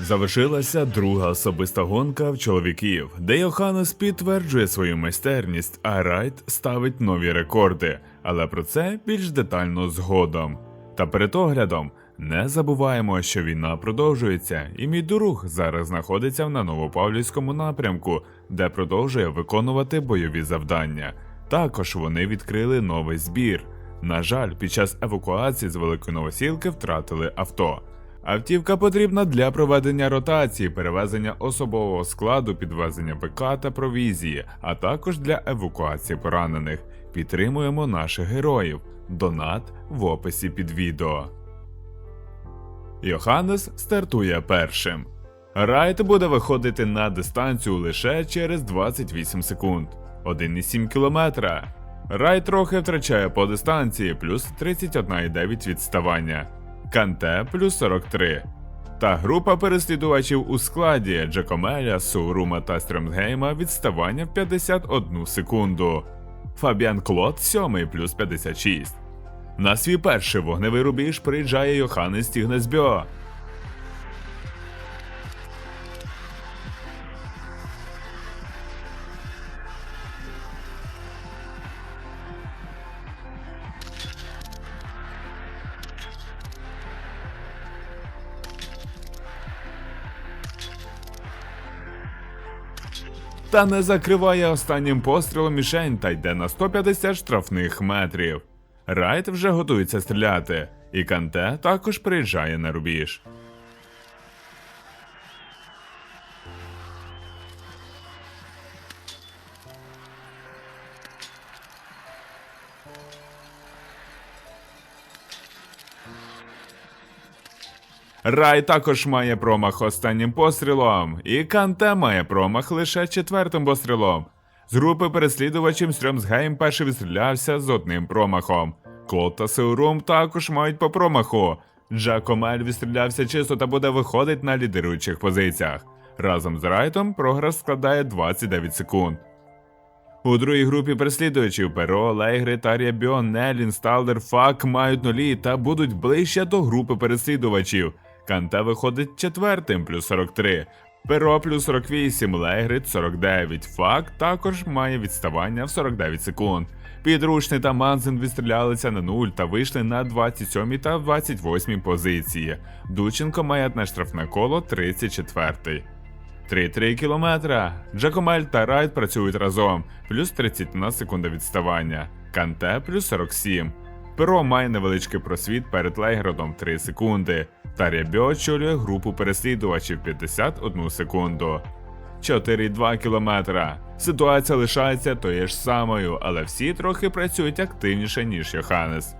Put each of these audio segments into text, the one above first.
Завершилася друга особиста гонка в чоловіків, де Йоханнес підтверджує свою майстерність, а Райт ставить нові рекорди. Але про це більш детально згодом. Та перед оглядом не забуваємо, що війна продовжується, і мій друг зараз знаходиться на Новопавлівському напрямку, де продовжує виконувати бойові завдання. Також вони відкрили новий збір. На жаль, під час евакуації з Великої Новосілки втратили авто. Автівка потрібна для проведення ротації, перевезення особового складу, підвезення БК та провізії, а також для евакуації поранених. Підтримуємо наших героїв. Донат в описі під відео. Йоханнес стартує першим. Райт буде виходити на дистанцію лише через 28 секунд 1,7 кілометра. Рай трохи втрачає по дистанції плюс 31,9 відставання. Канте плюс 43. Та група переслідувачів у складі Джакомеля, Сурума та Стрімгейма відставання в 51 секунду. Фабіан Клод 7 плюс 56. На свій перший вогневий рубіж приїжджає Йоханнес Тігнесбьо. Та не закриває останнім пострілом мішень та йде на 150 штрафних метрів. Райт вже готується стріляти, і Канте також приїжджає на рубіж. Рай також має промах останнім пострілом, і Канте має промах лише четвертим пострілом. З групи переслідувачів Стрьомсгейм перший відстрілявся з одним промахом. Клод та Сеурум також мають по промаху. Джакомель відстрілявся чисто та буде виходить на лідируючих позиціях. Разом з Райтом прогрес складає 29 секунд. У другій групі переслідувачів Перо, Лейгри, Тарія Біон, Нелін, Сталдер, Фак мають нулі та будуть ближче до групи переслідувачів. Канте виходить четвертим плюс 43. Перо плюс 48, Лейгрид 49. Фак також має відставання в 49 секунд. Підручний та Манзен відстрілялися на 0 та вийшли на 27 та 28 позиції. Дученко має одне штрафне коло 34. 3-3 кілометра. Джакомель та Райт працюють разом, плюс 31 секунда відставання. Канте плюс 47. Перо має невеличкий просвіт перед Лейградом 3 секунди. Та Рябьо очолює групу переслідувачів 51 секунду. 4,2 кілометра. Ситуація лишається тою ж самою, але всі трохи працюють активніше, ніж Йоханес,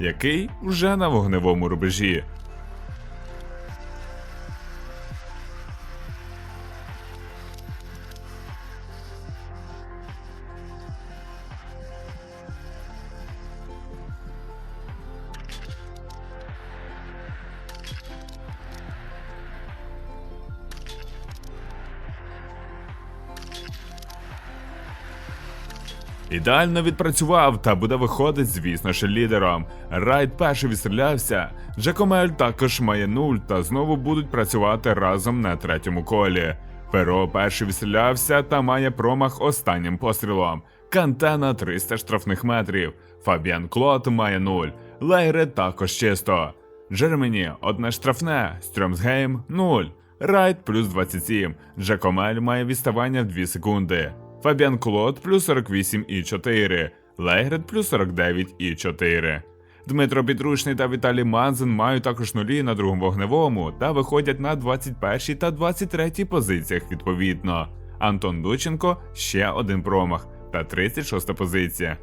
який вже на вогневому рубежі. Ідеально відпрацював та буде виходить, звісно ж, лідером. Райт перший відстрілявся. Джакомель також має нуль та знову будуть працювати разом на третьому колі. Перо перший відстрілявся та має промах останнім пострілом. Канте на 300 штрафних метрів. Фабіан Клод має нуль. Лейре також чисто. Джермені одне штрафне. Стрьомсгейм 0. Райт плюс 27. Джакомель має відставання в 2 секунди. Фабіан Клод плюс 48 і 4, Лейгред плюс 49 і 4. Дмитро Підручний та Віталій Манзен мають також нулі на другому вогневому та виходять на 21 та 23 позиціях відповідно. Антон Дученко ще один промах та 36 позиція.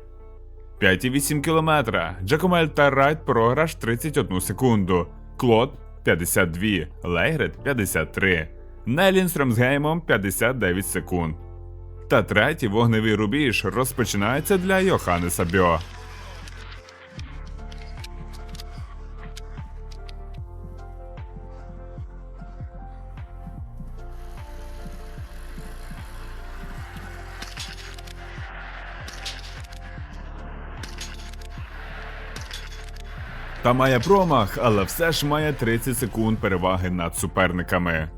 5,8 кілометра. Джакомель та Райт програш 31 секунду. Клод 52, Лейгред 53. Нелін з Ремсгеймом 59 секунд. Та третій вогневий рубіж розпочинається для Йоханнеса Бьо. та має промах, але все ж має 30 секунд переваги над суперниками.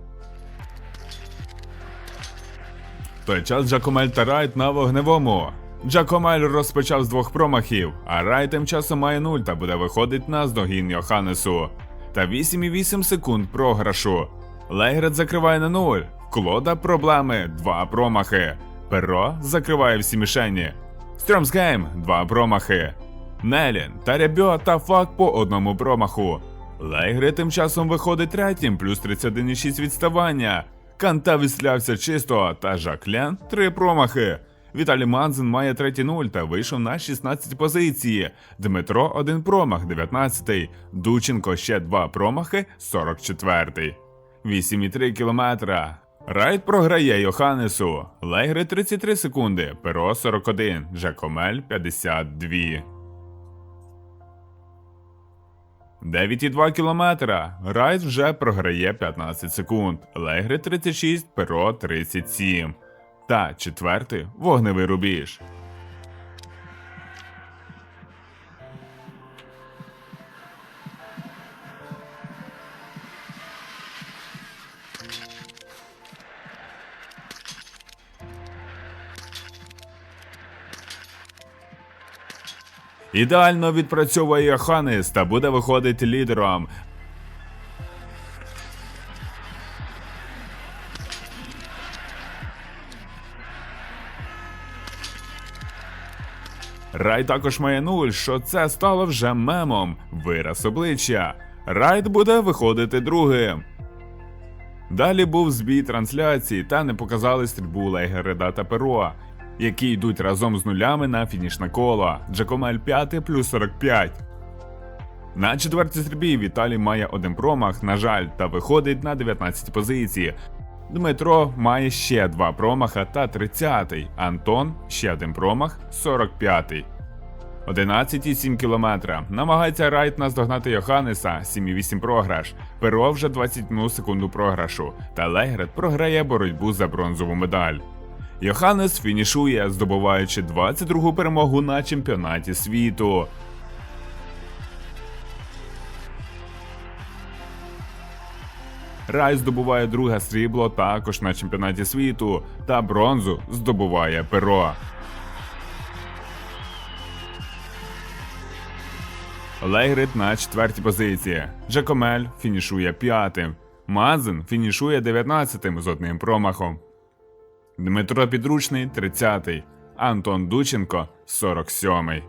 Той час Джакомель та Райт на вогневому. Джакомель розпочав з двох промахів, а Райт тим часом має 0 та буде виходить на здогін Йоханнесу. Та 8,8 секунд програшу. Лейгрет закриває на 0. Клода проблеми, два промахи. Перо закриває всі мішені. Стрьомсгейм два промахи. Нелін та Рябьо та Фак по одному промаху. Лейгри тим часом виходить третім, плюс 31,6 відставання. Канта відслявся чисто, та Жаклен три промахи. Віталій Манзен має третій нуль та вийшов на 16 позиції. Дмитро один промах, 19. Дученко ще два промахи, 44. 8,3 кілометра. Райд програє Йоханнесу. Лейгри 33 секунди, Перо 41, Жакомель 52. 9,2 кілометра. Райс вже програє 15 секунд. Легри 36, перо 37. Та четвертий вогневий рубіж. Ідеально відпрацьовує Йоханнес та буде виходити лідером. Рай також має нуль, що це стало вже мемом. Вираз обличчя. Райд буде виходити другим. Далі був збій трансляції та не показали стрільбу Лейгереда та Перо, які йдуть разом з нулями на фінішне коло. Джакомель 5 плюс 45. На четвертій стрільбі Віталій має один промах, на жаль, та виходить на 19 позиції. Дмитро має ще два промаха та 30-й. Антон ще один промах, 45-й. 11,7 кілометра. Намагається Райт наздогнати Йоханнеса, 7,8 програш. Перо вже 21 секунду програшу. Та Легрет програє боротьбу за бронзову медаль. Йоханнес фінішує, здобуваючи 22-гу перемогу на чемпіонаті світу. Рай здобуває друге срібло також на чемпіонаті світу, та бронзу здобуває перо. Лейгрид на четвертій позиції. Джакомель фінішує п'ятим. Мазен фінішує 19-тим з одним промахом. Дмитро Підручний 30-й. Антон Дученко 47-й.